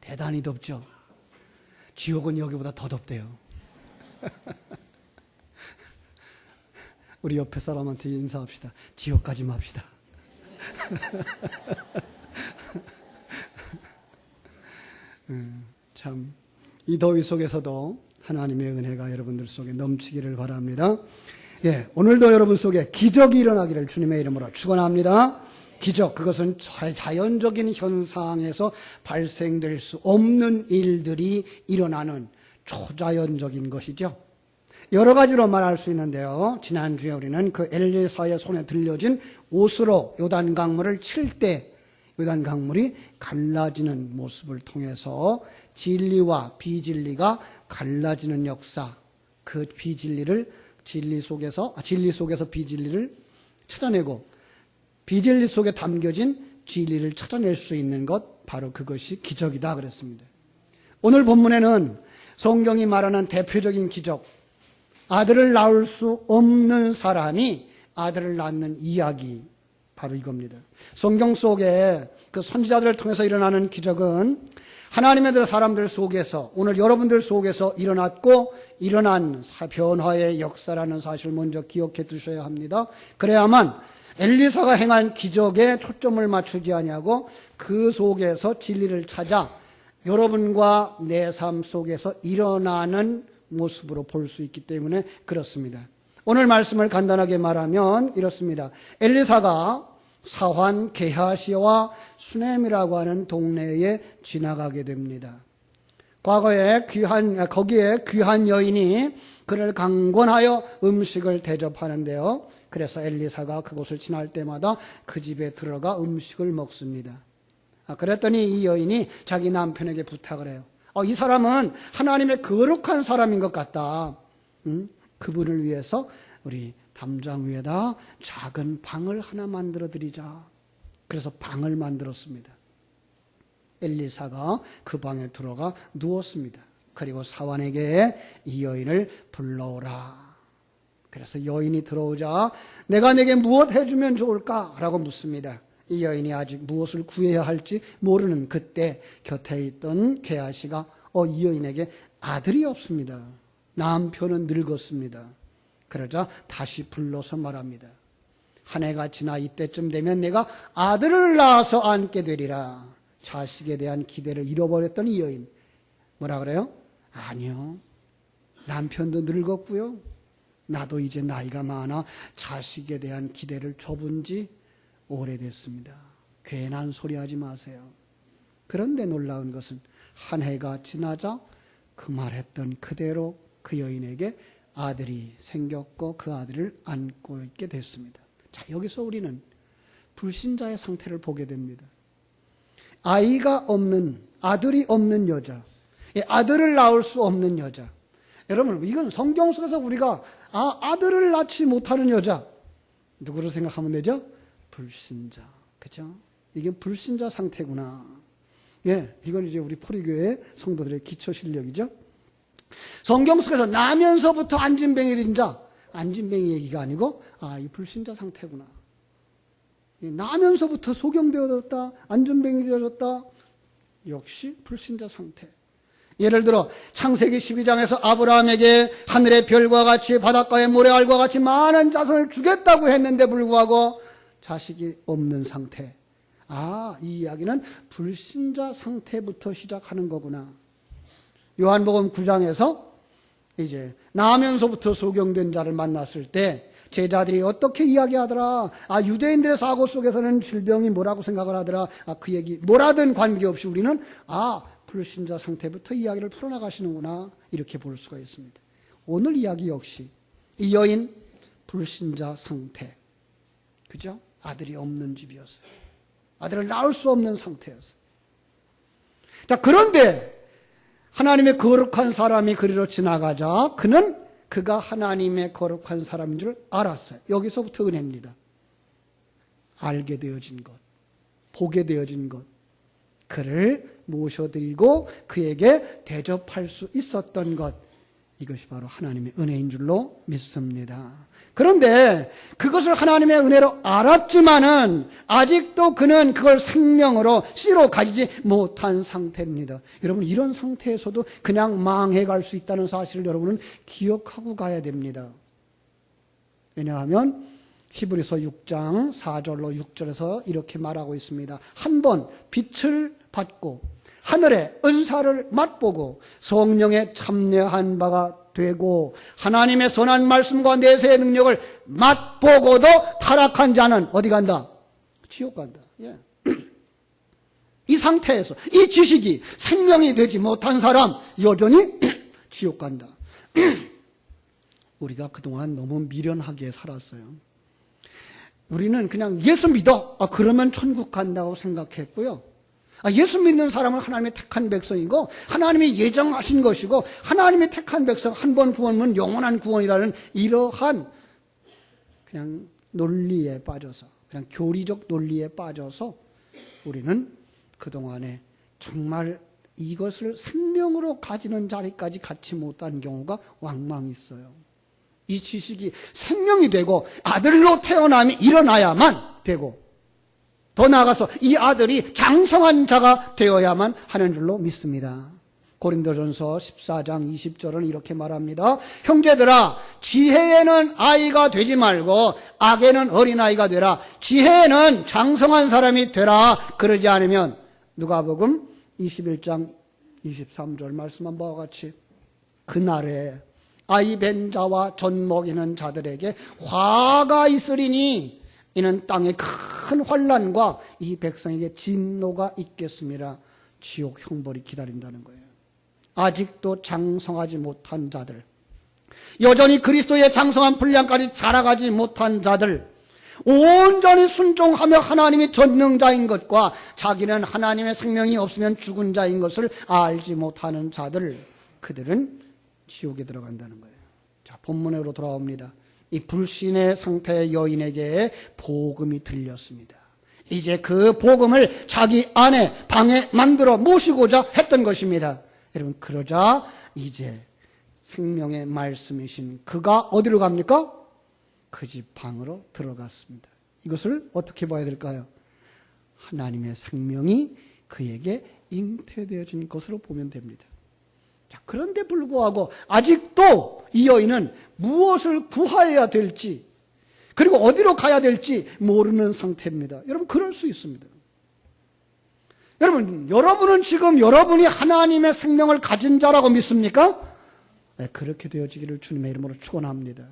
대단히 덥죠. 지옥은 여기보다 더 덥대요. 우리 옆에 사람한테 인사합시다. 지옥까지 맙시다. 음, 참, 이 더위 속에서도 하나님의 은혜가 여러분들 속에 넘치기를 바랍니다. 예, 오늘도 여러분 속에 기적이 일어나기를 주님의 이름으로 축원합니다. 기적 그것은 자- 자연적인 현상에서 발생될 수 없는 일들이 일어나는 초자연적인 것이죠. 여러 가지로 말할 수 있는데요. 지난주에 우리는 그 엘리사의 손에 들려진 옷으로 요단 강물을 칠 때 요단 강물이 갈라지는 모습을 통해서 진리와 비진리가 갈라지는 역사, 그 비진리를 진리 속에서 아, 진리 속에서 비진리를 찾아내고 비진리 속에 담겨진 진리를 찾아낼 수 있는 것 바로 그것이 기적이다 그랬습니다. 오늘 본문에는 성경이 말하는 대표적인 기적 아들을 낳을 수 없는 사람이 아들을 낳는 이야기 바로 이겁니다. 성경 속에 그 선지자들을 통해서 일어나는 기적은 하나님의 들 사람들 속에서 오늘 여러분들 속에서 일어났고 일어난 사- 변화의 역사라는 사실을 먼저 기억해 두셔야 합니다. 그래야만 엘리사가 행한 기적에 초점을 맞추지 아니하고 그 속에서 진리를 찾아 여러분과 내 삶 속에서 일어나는 모습으로 볼 수 있기 때문에 그렇습니다. 오늘 말씀을 간단하게 말하면 이렇습니다. 엘리사가 사환 게하시와 수넴이라고 하는 동네에 지나가게 됩니다. 과거에 귀한 거기에 귀한 여인이 그를 강권하여 음식을 대접하는데요. 그래서 엘리사가 그곳을 지날 때마다 그 집에 들어가 음식을 먹습니다. 아, 그랬더니 이 여인이 자기 남편에게 부탁을 해요. 어, 이 사람은 하나님의 거룩한 사람인 것 같다. 음? 그분을 위해서 우리 담장 위에다 작은 방을 하나 만들어 드리자. 그래서 방을 만들었습니다. 엘리사가 그 방에 들어가 누웠습니다. 그리고 사환에게 이 여인을 불러오라. 그래서 여인이 들어오자 내가 내게 무엇 해주면 좋을까? 라고 묻습니다. 이 여인이 아직 무엇을 구해야 할지 모르는 그때 곁에 있던 게하시가 어, 이 여인에게 아들이 없습니다. 남편은 늙었습니다. 그러자 다시 불러서 말합니다. 한 해가 지나 이때쯤 되면 내가 아들을 낳아서 안게 되리라. 자식에 대한 기대를 잃어버렸던 이 여인. 뭐라 그래요? 아니요. 남편도 늙었고요. 나도 이제 나이가 많아 자식에 대한 기대를 접은 지 오래됐습니다. 괜한 소리 하지 마세요. 그런데 놀라운 것은 한 해가 지나자 그 말했던 그대로 그 여인에게 아들이 생겼고 그 아들을 안고 있게 됐습니다. 자, 여기서 우리는 불신자의 상태를 보게 됩니다. 아이가 없는, 아들이 없는 여자, 예, 아들을 낳을 수 없는 여자. 여러분, 이건 성경 속에서 우리가 아, 아들을 낳지 못하는 여자. 누구를 생각하면 되죠? 불신자. 그죠? 이게 불신자 상태구나. 예, 이건 이제 우리 포리교회 성도들의 기초 실력이죠. 성경 속에서 나면서부터 안진뱅이 된 자, 안진뱅이 얘기가 아니고, 아, 이 불신자 상태구나. 예, 나면서부터 소경되어졌다, 안진뱅이 되어졌다, 역시 불신자 상태. 예를 들어 창세기 12장에서 아브라함에게 하늘의 별과 같이 바닷가의 모래알과 같이 많은 자손을 주겠다고 했는데 불구하고 자식이 없는 상태. 아, 이 이야기는 불신자 상태부터 시작하는 거구나. 요한복음 9장에서 이제 나면서부터 소경된 자를 만났을 때 제자들이 어떻게 이야기하더라. 아, 유대인들의 사고 속에서는 질병이 뭐라고 생각을 하더라. 아, 그 얘기 뭐라든 관계없이 우리는 아, 불신자 상태부터 이야기를 풀어나가시는구나. 이렇게 볼 수가 있습니다. 오늘 이야기 역시 이 여인 불신자 상태. 그죠? 아들이 없는 집이었어요. 아들을 낳을 수 없는 상태였어요. 자, 그런데 하나님의 거룩한 사람이 그리로 지나가자 그는 그가 하나님의 거룩한 사람인 줄 알았어요. 여기서부터 은혜입니다. 알게 되어진 것, 보게 되어진 것, 그를 모셔드리고 그에게 대접할 수 있었던 것, 이것이 바로 하나님의 은혜인 줄로 믿습니다. 그런데 그것을 하나님의 은혜로 알았지만은 아직도 그는 그걸 생명으로 씨로 가지지 못한 상태입니다. 여러분 이런 상태에서도 그냥 망해갈 수 있다는 사실을 여러분은 기억하고 가야 됩니다. 왜냐하면 히브리서 6장 4절로 6절에서 이렇게 말하고 있습니다. 한 번 빛을 받고 하늘의 은사를 맛보고 성령에 참여한 바가 되고 하나님의 선한 말씀과 내세의 능력을 맛보고도 타락한 자는 어디 간다? 지옥 간다. 예. 이 상태에서 이 지식이 생명이 되지 못한 사람 여전히 지옥 간다. 우리가 그동안 너무 미련하게 살았어요. 우리는 그냥 예수 믿어. 아, 그러면 천국 간다고 생각했고요. 아, 예수 믿는 사람은 하나님의 택한 백성이고 하나님이 예정하신 것이고 하나님의 택한 백성 한 번 구원은 영원한 구원이라는 이러한 그냥 논리에 빠져서 그냥 교리적 논리에 빠져서 우리는 그동안에 정말 이것을 생명으로 가지는 자리까지 갖지 못한 경우가 왕왕 있어요. 이 지식이 생명이 되고 아들로 태어남이 일어나야만 되고 더 나아가서 이 아들이 장성한 자가 되어야만 하는 줄로 믿습니다. 고린도전서 14장 20절은 이렇게 말합니다. 형제들아, 지혜에는 아이가 되지 말고 악에는 어린아이가 되라. 지혜에는 장성한 사람이 되라. 그러지 않으면 누가복음 21장 23절 말씀한 바와 같이 그날에 아이 벤 자와 젖 먹이는 자들에게 화가 있으리니 이는 땅에 큰 환란과 이 백성에게 진노가 있겠습니다. 지옥 형벌이 기다린다는 거예요. 아직도 장성하지 못한 자들, 여전히 그리스도의 장성한 분량까지 자라가지 못한 자들, 온전히 순종하며 하나님이 전능자인 것과 자기는 하나님의 생명이 없으면 죽은 자인 것을 알지 못하는 자들, 그들은 지옥에 들어간다는 거예요. 자, 본문으로 돌아옵니다. 이 불신의 상태의 여인에게 복음이 들렸습니다. 이제 그 복음을 자기 안에 방에 만들어 모시고자 했던 것입니다. 여러분, 그러자 이제 생명의 말씀이신 그가 어디로 갑니까? 그 집 방으로 들어갔습니다. 이것을 어떻게 봐야 될까요? 하나님의 생명이 그에게 잉태되어진 것으로 보면 됩니다. 자, 그런데 불구하고 아직도 이 여인은 무엇을 구하여야 될지 그리고 어디로 가야 될지 모르는 상태입니다. 여러분 그럴 수 있습니다. 여러분 여러분은 지금 여러분이 하나님의 생명을 가진 자라고 믿습니까? 네, 그렇게 되어지기를 주님의 이름으로 축원합니다.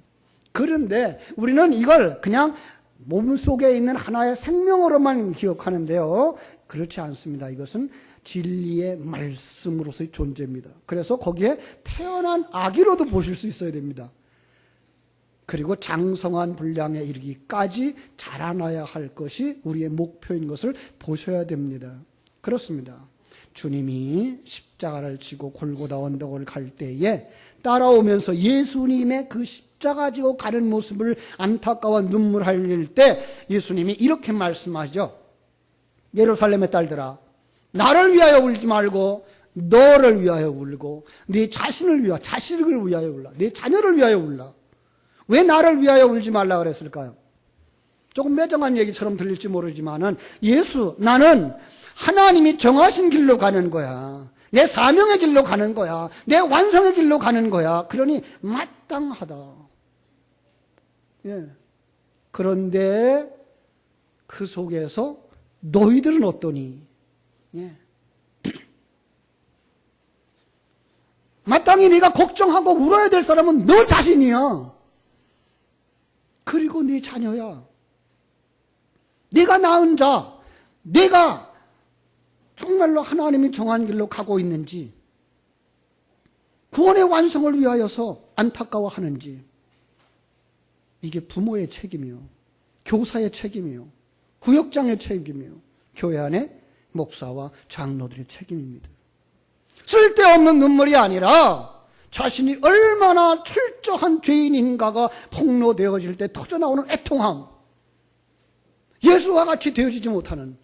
그런데 우리는 이걸 그냥 몸 속에 있는 하나의 생명으로만 기억하는데요. 그렇지 않습니다. 이것은 진리의 말씀으로서의 존재입니다. 그래서 거기에 태어난 아기로도 보실 수 있어야 됩니다. 그리고 장성한 분량에 이르기까지 자라나야 할 것이 우리의 목표인 것을 보셔야 됩니다. 그렇습니다. 주님이 십자가를 지고 골고다 언덕을 갈 때에 따라오면서 예수님의 그 십자가 지고 가는 모습을 안타까워 눈물 흘릴 때 예수님이 이렇게 말씀하죠. 예루살렘의 딸들아 나를 위하여 울지 말고 너를 위하여 울고 네 자신을 위하여 자식을 위하여 울라 네 자녀를 위하여 울라 왜 나를 위하여 울지 말라 그랬을까요? 조금 매정한 얘기처럼 들릴지 모르지만은 예수 나는 하나님이 정하신 길로 가는 거야. 내 사명의 길로 가는 거야. 내 완성의 길로 가는 거야. 그러니 마땅하다. 예. 그런데 그 속에서 너희들은 어떠니? 예. 마땅히 네가 걱정하고 울어야 될 사람은 너 자신이야. 그리고 네 자녀야. 네가 낳은 자, 네가 정말로 하나님이 정한 길로 가고 있는지, 구원의 완성을 위하여서 안타까워하는지, 이게 부모의 책임이요, 교사의 책임이요, 구역장의 책임이요, 교회 안에 목사와 장로들의 책임입니다. 쓸데없는 눈물이 아니라 자신이 얼마나 철저한 죄인인가가 폭로되어질 때 터져나오는 애통함, 예수와 같이 되어지지 못하는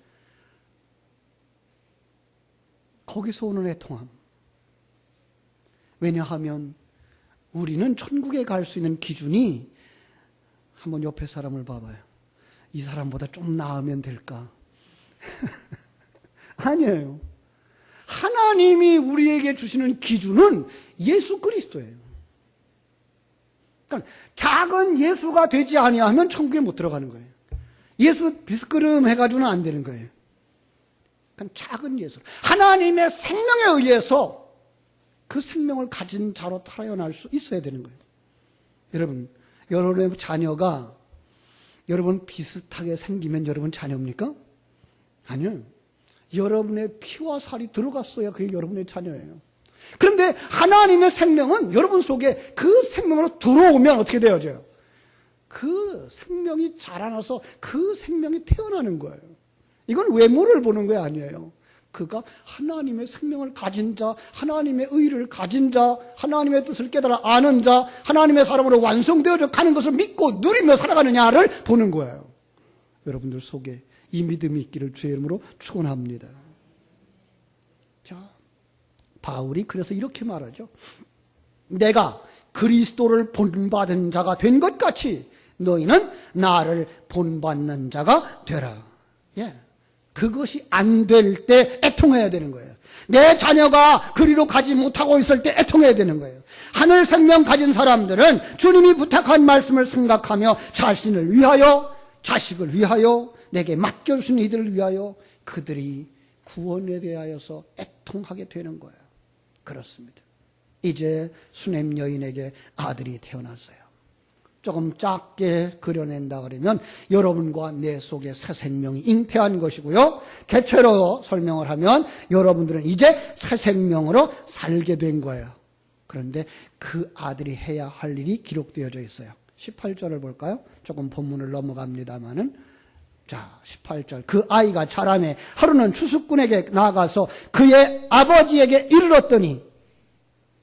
거기서 오는 애통함. 왜냐하면 우리는 천국에 갈 수 있는 기준이 한번 옆에 사람을 봐봐요. 이 사람보다 좀 나으면 될까? 아니에요. 하나님이 우리에게 주시는 기준은 예수 그리스도예요. 그러니까 작은 예수가 되지 아니하면 천국에 못 들어가는 거예요. 예수 비스크름 해가지고는 안 되는 거예요. 그러니까 작은 예수. 하나님의 생명에 의해서 그 생명을 가진 자로 태어날 수 있어야 되는 거예요. 여러분, 여러분의 자녀가 여러분 비슷하게 생기면 여러분 자녀입니까? 아니요. 여러분의 피와 살이 들어갔어야 그게 여러분의 자녀예요. 그런데 하나님의 생명은 여러분 속에 그 생명으로 들어오면 어떻게 되어져요? 그 생명이 자라나서 그 생명이 태어나는 거예요. 이건 외모를 보는 게 아니에요. 그가 하나님의 생명을 가진 자, 하나님의 의를 가진 자, 하나님의 뜻을 깨달아 아는 자, 하나님의 사람으로 완성되어져 가는 것을 믿고 누리며 살아가느냐를 보는 거예요. 여러분들 속에 이 믿음이 있기를 주의 이름으로 축원합니다. 자, 바울이 그래서 이렇게 말하죠. 내가 그리스도를 본받은 자가 된 것 같이 너희는 나를 본받는 자가 되라. 예. 그것이 안 될 때 애통해야 되는 거예요. 내 자녀가 그리로 가지 못하고 있을 때 애통해야 되는 거예요. 하늘 생명 가진 사람들은 주님이 부탁한 말씀을 생각하며 자신을 위하여, 자식을 위하여, 내게 맡겨주신 이들을 위하여 그들이 구원에 대하여서 애통하게 되는 거예요. 그렇습니다. 이제 수냄 여인에게 아들이 태어났어요. 조금 작게 그려낸다 그러면 여러분과 내 속에 새 생명이 잉태한 것이고요. 개체로 설명을 하면 여러분들은 이제 새 생명으로 살게 된 거예요. 그런데 그 아들이 해야 할 일이 기록되어져 있어요. 18절을 볼까요? 조금 본문을 넘어갑니다만은 자, 18절. 그 아이가 자라매 하루는 추수꾼에게 나가서 그의 아버지에게 이르렀더니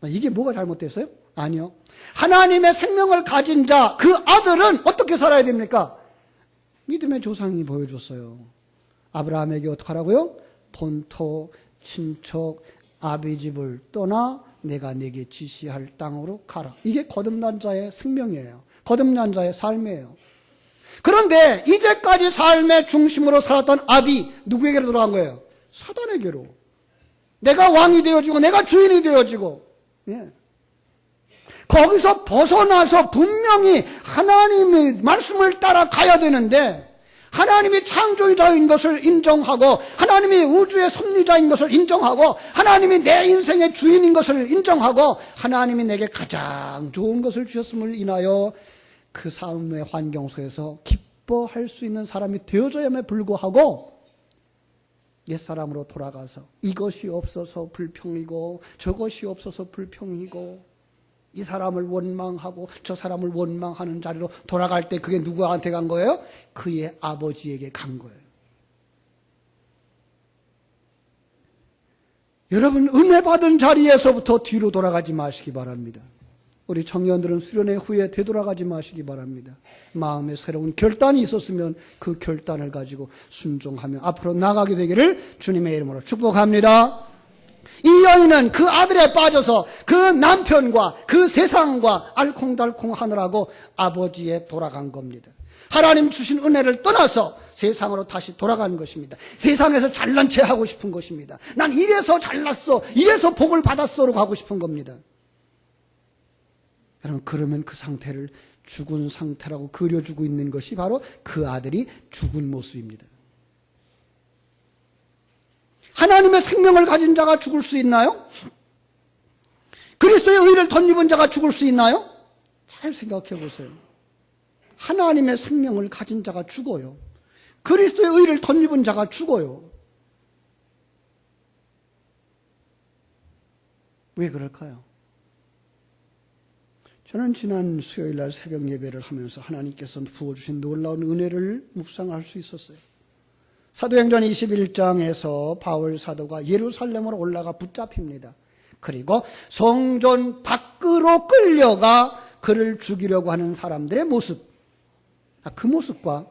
이게 뭐가 잘못됐어요? 아니요. 하나님의 생명을 가진 자, 그 아들은 어떻게 살아야 됩니까? 믿음의 조상이 보여줬어요. 아브라함에게 어떡하라고요? 본토, 친척, 아비 집을 떠나 내가 내게 지시할 땅으로 가라. 이게 거듭난 자의 생명이에요. 거듭난 자의 삶이에요. 그런데 이제까지 삶의 중심으로 살았던 아비 누구에게로 돌아간 거예요? 사단에게로. 내가 왕이 되어지고 내가 주인이 되어지고 예. 거기서 벗어나서 분명히 하나님의 말씀을 따라 가야 되는데 하나님이 창조자인 것을 인정하고 하나님이 우주의 섭리자인 것을 인정하고 하나님이 내 인생의 주인인 것을 인정하고 하나님이 내게 가장 좋은 것을 주셨음을 인하여 그 삶의 환경 속에서 기뻐할 수 있는 사람이 되어져야에 불구하고 옛사람으로 돌아가서 이것이 없어서 불평이고 저것이 없어서 불평이고 이 사람을 원망하고 저 사람을 원망하는 자리로 돌아갈 때 그게 누구한테 간 거예요? 그의 아버지에게 간 거예요. 여러분 은혜 받은 자리에서부터 뒤로 돌아가지 마시기 바랍니다. 우리 청년들은 수련회 후에 되돌아가지 마시기 바랍니다. 마음에 새로운 결단이 있었으면 그 결단을 가지고 순종하며 앞으로 나가게 되기를 주님의 이름으로 축복합니다. 이 여인은 그 아들에 빠져서 그 남편과 그 세상과 알콩달콩 하느라고 아버지에 돌아간 겁니다. 하나님 주신 은혜를 떠나서 세상으로 다시 돌아가는 것입니다. 세상에서 잘난 체 하고 싶은 것입니다. 난 이래서 잘났어, 이래서 복을 받았어로 가고 싶은 겁니다. 여러분, 그러면 그 상태를 죽은 상태라고 그려주고 있는 것이 바로 그 아들이 죽은 모습입니다. 하나님의 생명을 가진 자가 죽을 수 있나요? 그리스도의 의를 덧입은 자가 죽을 수 있나요? 잘 생각해 보세요. 하나님의 생명을 가진 자가 죽어요. 그리스도의 의를 덧입은 자가 죽어요. 왜 그럴까요? 저는 지난 수요일 날 새벽 예배를 하면서 하나님께서 부어주신 놀라운 은혜를 묵상할 수 있었어요. 사도행전 21장에서 바울 사도가 예루살렘으로 올라가 붙잡힙니다. 그리고 성전 밖으로 끌려가 그를 죽이려고 하는 사람들의 모습. 아, 그 모습과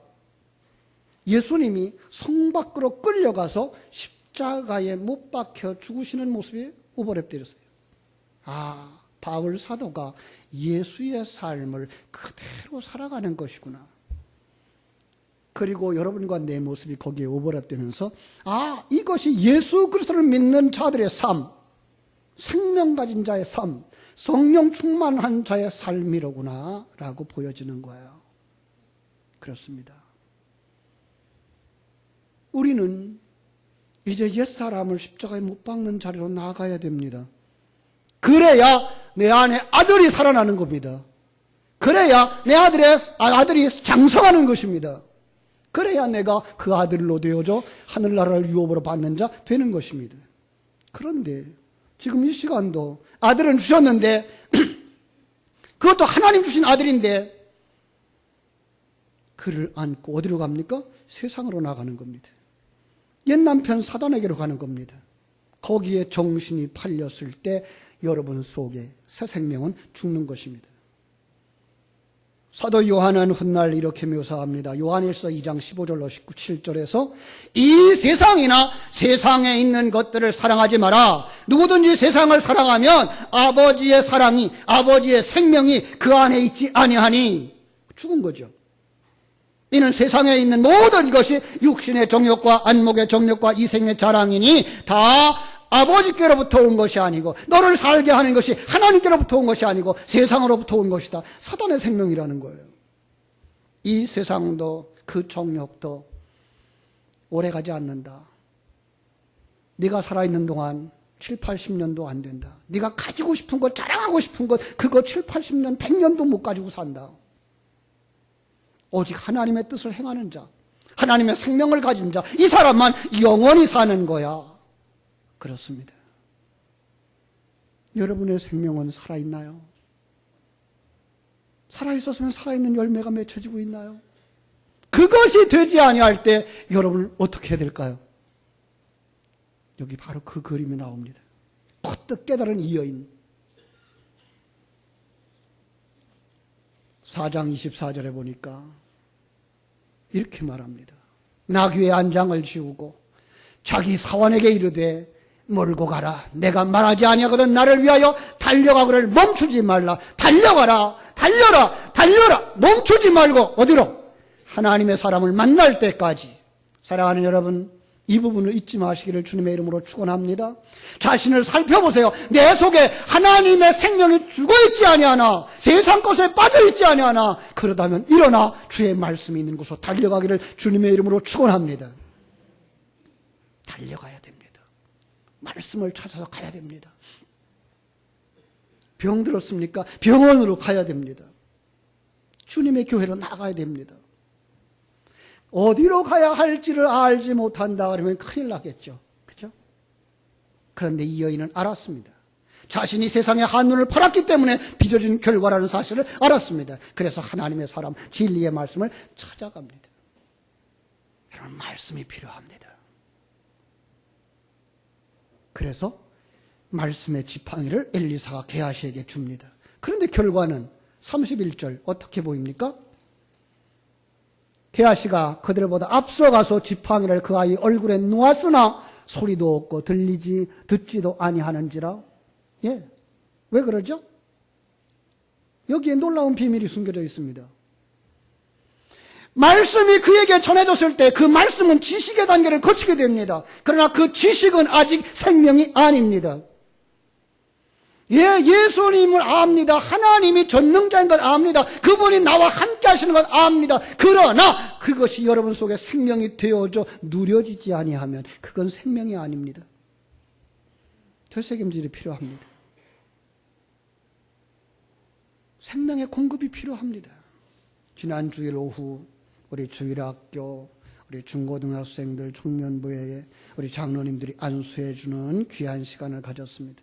예수님이 성 밖으로 끌려가서 십자가에 못 박혀 죽으시는 모습이 오버랩되었어요. 아, 바울 사도가 예수의 삶을 그대로 살아가는 것이구나. 그리고 여러분과 내 모습이 거기에 오버랩되면서 아 이것이 예수 그리스도를 믿는 자들의 삶, 생명 가진 자의 삶, 성령 충만한 자의 삶이로구나라고 보여지는 거예요. 그렇습니다. 우리는 이제 옛사람을 십자가에 못 박는 자리로 나아가야 됩니다. 그래야 내 안에 아들이 살아나는 겁니다. 그래야 내 아들의, 아들이 장성하는 것입니다. 그래야 내가 그 아들로 되어져 하늘나라를 유업으로 받는 자 되는 것입니다. 그런데 지금 이 시간도 아들은 주셨는데 그것도 하나님 주신 아들인데 그를 안고 어디로 갑니까? 세상으로 나가는 겁니다. 옛 남편 사단에게로 가는 겁니다. 거기에 정신이 팔렸을 때 여러분 속에 새 생명은 죽는 것입니다. 사도 요한은 훗날 이렇게 묘사합니다. 요한일서 2장 15절로 17절에서 이 세상이나 세상에 있는 것들을 사랑하지 마라. 누구든지 세상을 사랑하면 아버지의 사랑이 아버지의 생명이 그 안에 있지 아니하니 죽은 거죠. 이는 세상에 있는 모든 것이 육신의 정욕과 안목의 정욕과 이생의 자랑이니 다 아버지께로부터 온 것이 아니고 너를 살게 하는 것이 하나님께로부터 온 것이 아니고 세상으로부터 온 것이다. 사단의 생명이라는 거예요. 이 세상도 그 정욕도 오래가지 않는다. 네가 살아있는 동안 7, 80년도 안 된다. 네가 가지고 싶은 것, 자랑하고 싶은 것, 그거 7, 80년, 100년도 못 가지고 산다. 오직 하나님의 뜻을 행하는 자, 하나님의 생명을 가진 자, 이 사람만 영원히 사는 거야. 그렇습니다. 여러분의 생명은 살아있나요? 살아있었으면 살아있는 열매가 맺혀지고 있나요? 그것이 되지 아니할 때 여러분 어떻게 해야 될까요? 여기 바로 그 그림이 나옵니다. 퍼뜩 깨달은 이 여인. 4장 24절에 보니까 이렇게 말합니다. 나귀의 안장을 지우고 자기 사원에게 이르되 몰고 가라. 내가 말하지 아니하거든 나를 위하여 달려가기를 멈추지 말라. 달려가라. 달려라. 달려라. 멈추지 말고 어디로? 하나님의 사람을 만날 때까지. 사랑하는 여러분, 이 부분을 잊지 마시기를 주님의 이름으로 축원합니다. 자신을 살펴보세요. 내 속에 하나님의 생명이 죽어 있지 아니하나 세상 것에 빠져 있지 아니하나 그러다면 일어나 주의 말씀이 있는 곳으로 달려가기를 주님의 이름으로 축원합니다. 달려가야 됩니다. 말씀을 찾아서 가야 됩니다. 병 들었습니까? 병원으로 가야 됩니다. 주님의 교회로 나가야 됩니다. 어디로 가야 할지를 알지 못한다 그러면 큰일 나겠죠. 그죠? 그런데 이 여인은 알았습니다. 자신이 세상의 한눈을 팔았기 때문에 빚어진 결과라는 사실을 알았습니다. 그래서 하나님의 사람, 진리의 말씀을 찾아갑니다. 여러분, 말씀이 필요합니다. 그래서 말씀의 지팡이를 엘리사가 게하시에게 줍니다. 그런데 결과는 31절 어떻게 보입니까? 게하시가 그들보다 앞서가서 지팡이를 그 아이 얼굴에 놓았으나 소리도 없고 들리지 듣지도 아니하는지라. 예. 왜 그러죠? 여기에 놀라운 비밀이 숨겨져 있습니다. 말씀이 그에게 전해졌을 때 그 말씀은 지식의 단계를 거치게 됩니다. 그러나 그 지식은 아직 생명이 아닙니다. 예, 예수님을 압니다. 하나님이 전능자인 것 압니다. 그분이 나와 함께 하시는 것 압니다. 그러나 그것이 여러분 속에 생명이 되어져 누려지지 아니하면 그건 생명이 아닙니다. 되새김질이 필요합니다. 생명의 공급이 필요합니다. 지난 주일 오후 우리 주일학교 우리 중고등학생들 청년부에 우리 장로님들이 안수해 주는 귀한 시간을 가졌습니다.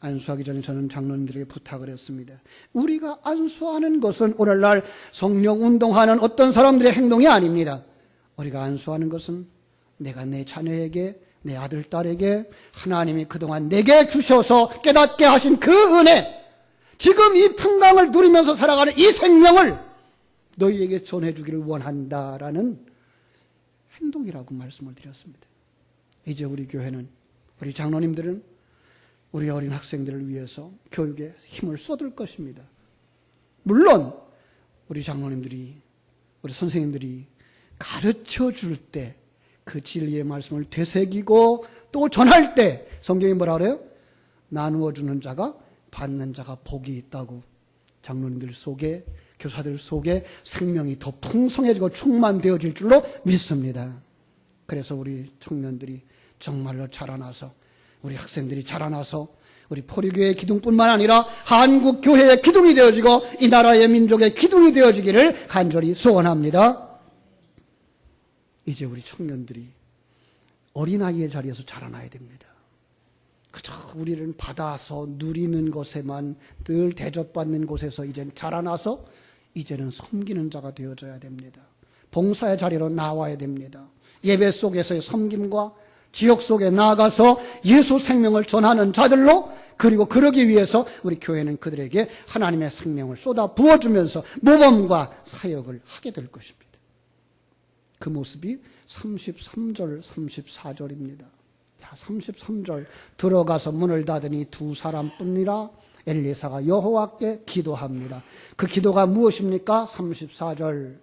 안수하기 전에 저는 장로님들에게 부탁을 했습니다. 우리가 안수하는 것은 오늘날 성령 운동하는 어떤 사람들의 행동이 아닙니다. 우리가 안수하는 것은 내가 내 자녀에게 내 아들, 딸에게 하나님이 그동안 내게 주셔서 깨닫게 하신 그 은혜, 지금 이 평강을 누리면서 살아가는 이 생명을 너희에게 전해 주기를 원한다라는 행동이라고 말씀을 드렸습니다. 이제 우리 교회는, 우리 장로님들은 우리 어린 학생들을 위해서 교육에 힘을 쏟을 것입니다. 물론 우리 장로님들이 우리 선생님들이 가르쳐 줄 때 그 진리의 말씀을 되새기고 또 전할 때 성경이 뭐라 그래요? 나누어 주는 자가 받는 자가 복이 있다고 장로님들 속에 교사들 속에 생명이 더 풍성해지고 충만되어질 줄로 믿습니다. 그래서 우리 청년들이 정말로 자라나서 우리 학생들이 자라나서 우리 포리교의 기둥뿐만 아니라 한국 교회의 기둥이 되어지고 이 나라의 민족의 기둥이 되어지기를 간절히 소원합니다. 이제 우리 청년들이 어린아이의 자리에서 자라나야 됩니다. 그저 우리를 받아서 누리는 것에만 늘 대접받는 곳에서 이제는 자라나서 이제는 섬기는 자가 되어져야 됩니다. 봉사의 자리로 나와야 됩니다. 예배 속에서의 섬김과 지역 속에 나아가서 예수 생명을 전하는 자들로 그리고 그러기 위해서 우리 교회는 그들에게 하나님의 생명을 쏟아 부어주면서 모범과 사역을 하게 될 것입니다. 그 모습이 33절, 34절입니다. 자, 33절 들어가서 문을 닫으니 두 사람뿐이라 엘리사가 여호와께 기도합니다. 그 기도가 무엇입니까? 34절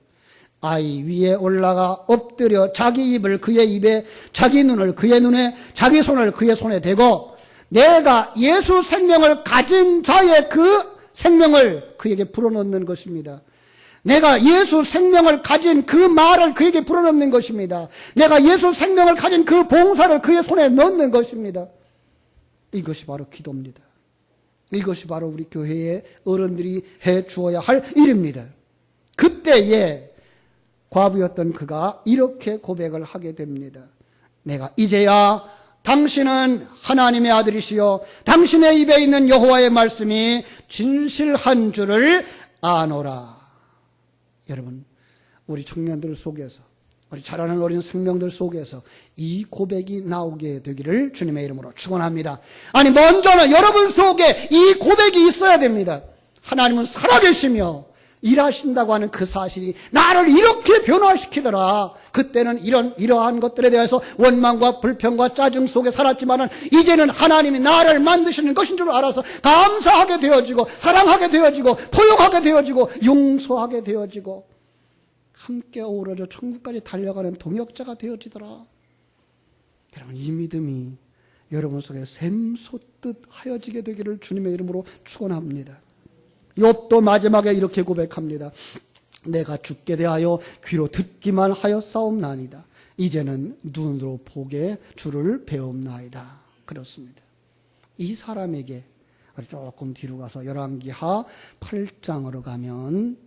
아이 위에 올라가 엎드려 자기 입을 그의 입에 자기 눈을 그의 눈에 자기 손을 그의 손에 대고 내가 예수 생명을 가진 자의 그 생명을 그에게 불어넣는 것입니다. 내가 예수 생명을 가진 그 말을 그에게 불어넣는 것입니다. 내가 예수 생명을 가진 그 봉사를 그의 손에 넣는 것입니다. 이것이 바로 기도입니다. 이것이 바로 우리 교회의 어른들이 해 주어야 할 일입니다. 그때에 과부였던 그가 이렇게 고백을 하게 됩니다. 내가 이제야 당신은 하나님의 아들이시요 당신의 입에 있는 여호와의 말씀이 진실한 줄을 아노라. 여러분, 우리 청년들 속에서, 우리 자라는 어린 생명들 속에서 이 고백이 나오게 되기를 주님의 이름으로 축원합니다. 아니 먼저는 여러분 속에 이 고백이 있어야 됩니다. 하나님은 살아계시며 일하신다고 하는 그 사실이 나를 이렇게 변화시키더라. 그때는 이런 이러한 것들에 대해서 원망과 불평과 짜증 속에 살았지만은 이제는 하나님이 나를 만드시는 것인 줄 알아서 감사하게 되어지고 사랑하게 되어지고 포용하게 되어지고 용서하게 되어지고 함께 어우러져 천국까지 달려가는 동역자가 되어지더라. 여러분 이 믿음이 여러분 속에 샘솟듯 하여지게 되기를 주님의 이름으로 축원합니다. 욥도 마지막에 이렇게 고백합니다. 내가 죽게 대하여 귀로 듣기만 하였사옵나이다. 이제는 눈으로 보게 주를 배움나이다. 그렇습니다. 이 사람에게 조금 뒤로 가서 열왕기하 8장으로 가면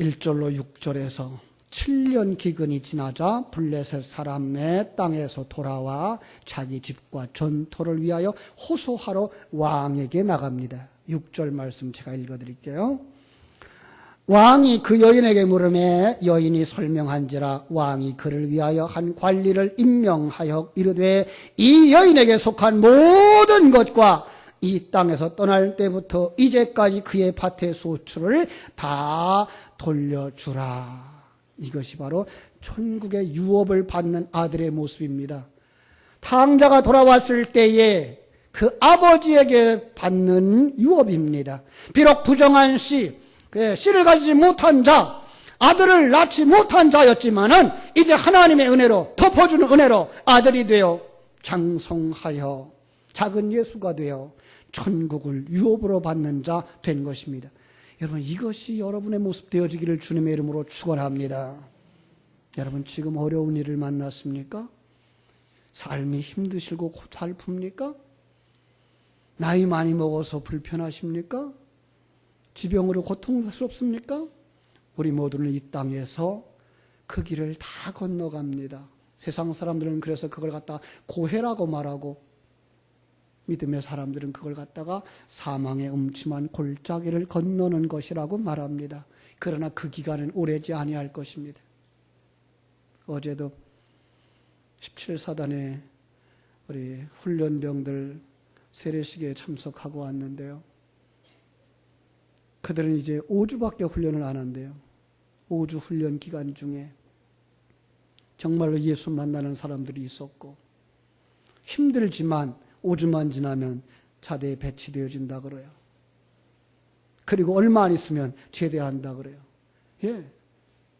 1절로 6절에서 7년 기근이 지나자 블레셋 사람의 땅에서 돌아와 자기 집과 전토를 위하여 호소하러 왕에게 나갑니다. 6절 말씀 제가 읽어드릴게요. 왕이 그 여인에게 물음에 여인이 설명한지라 왕이 그를 위하여 한 관리를 임명하여 이르되 이 여인에게 속한 모든 것과 이 땅에서 떠날 때부터 이제까지 그의 밭의 소출을 다 돌려주라. 이것이 바로 천국의 유업을 받는 아들의 모습입니다. 탕자가 돌아왔을 때에 그 아버지에게 받는 유업입니다. 비록 부정한 씨, 그 씨를 가지지 못한 자, 아들을 낳지 못한 자였지만은 이제 하나님의 은혜로 덮어주는 은혜로 아들이 되어 장성하여 작은 예수가 되어 천국을 유업으로 받는 자 된 것입니다. 여러분 이것이 여러분의 모습 되어지기를 주님의 이름으로 축원합니다. 여러분 지금 어려운 일을 만났습니까? 삶이 힘드시고 고달픕니까? 나이 많이 먹어서 불편하십니까? 지병으로 고통스럽습니까? 우리 모두는 이 땅에서 그 길을 다 건너갑니다. 세상 사람들은 그래서 그걸 갖다 고해라고 말하고 믿음의 사람들은 그걸 갖다가 사망의 음침한 골짜기를 건너는 것이라고 말합니다. 그러나 그 기간은 오래지 아니할 것입니다. 어제도 17사단의 우리 훈련병들 세례식에 참석하고 왔는데요. 그들은 이제 5주밖에 훈련을 안 한대요. 5주 훈련 기간 중에 정말로 예수 만나는 사람들이 있었고 힘들지만 5주만 지나면 자대에 배치되어진다 그래요. 그리고 얼마 안 있으면 제대한다 그래요. 예.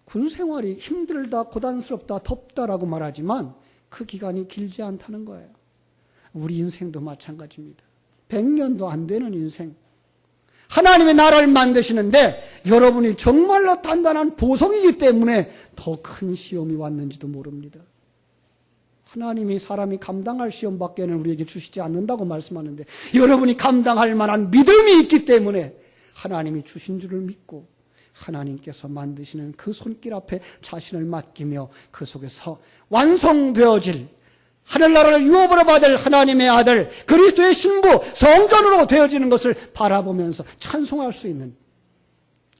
군 생활이 힘들다, 고단스럽다, 덥다라고 말하지만 그 기간이 길지 않다는 거예요. 우리 인생도 마찬가지입니다. 100년도 안 되는 인생. 하나님의 나라를 만드시는데 여러분이 정말로 단단한 보석이기 때문에 더 큰 시험이 왔는지도 모릅니다. 하나님이 사람이 감당할 시험 밖에는 우리에게 주시지 않는다고 말씀하는데 여러분이 감당할 만한 믿음이 있기 때문에 하나님이 주신 줄을 믿고 하나님께서 만드시는 그 손길 앞에 자신을 맡기며 그 속에서 완성되어질 하늘나라를 유업으로 받을 하나님의 아들 그리스도의 신부 성전으로 되어지는 것을 바라보면서 찬송할 수 있는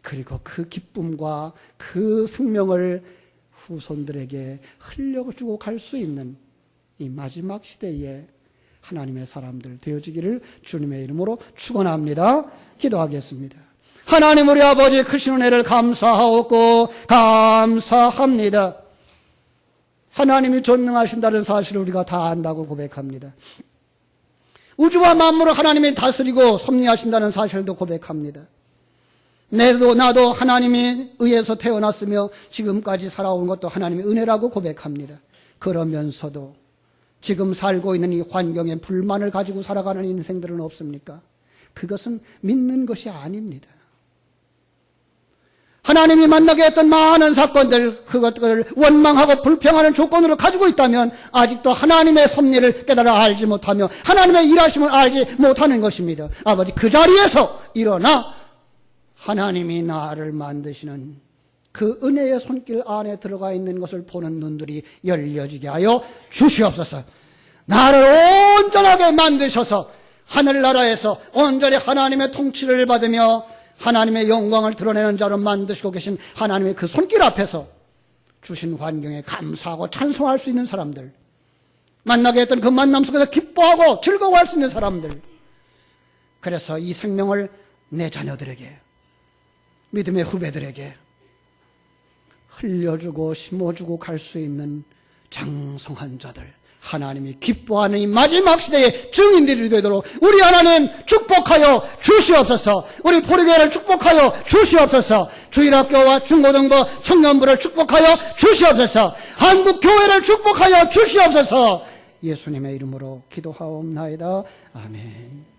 그리고 그 기쁨과 그 생명을 후손들에게 흘려주고 갈 수 있는 이 마지막 시대에 하나님의 사람들 되어지기를 주님의 이름으로 축원합니다. 기도하겠습니다. 하나님 우리 아버지 크신 은혜를 감사하고 감사합니다. 하나님이 전능하신다는 사실을 우리가 다 안다고 고백합니다. 우주와 만물을 하나님이 다스리고 섭리하신다는 사실도 고백합니다. 내도 나도 하나님이 의해서 태어났으며 지금까지 살아온 것도 하나님의 은혜라고 고백합니다. 그러면서도 지금 살고 있는 이 환경에 불만을 가지고 살아가는 인생들은 없습니까? 그것은 믿는 것이 아닙니다. 하나님이 만나게 했던 많은 사건들, 그것들을 원망하고 불평하는 조건으로 가지고 있다면 아직도 하나님의 섭리를 깨달아 알지 못하며 하나님의 일하심을 알지 못하는 것입니다. 아버지, 그 자리에서 일어나 하나님이 나를 만드시는 그 은혜의 손길 안에 들어가 있는 것을 보는 눈들이 열려지게 하여 주시옵소서. 나를 온전하게 만드셔서 하늘나라에서 온전히 하나님의 통치를 받으며 하나님의 영광을 드러내는 자로 만드시고 계신 하나님의 그 손길 앞에서 주신 환경에 감사하고 찬송할 수 있는 사람들, 만나게 했던 그 만남 속에서 기뻐하고 즐거워할 수 있는 사람들, 그래서 이 생명을 내 자녀들에게, 믿음의 후배들에게 흘려주고 심어주고 갈 수 있는 장성한 자들, 하나님이 기뻐하는 이 마지막 시대의 증인들이 되도록 우리 하나님 축복하여 주시옵소서. 우리 포리교회를 축복하여 주시옵소서. 주일학교와 중고등부 청년부를 축복하여 주시옵소서. 한국 교회를 축복하여 주시옵소서. 예수님의 이름으로 기도하옵나이다. 아멘.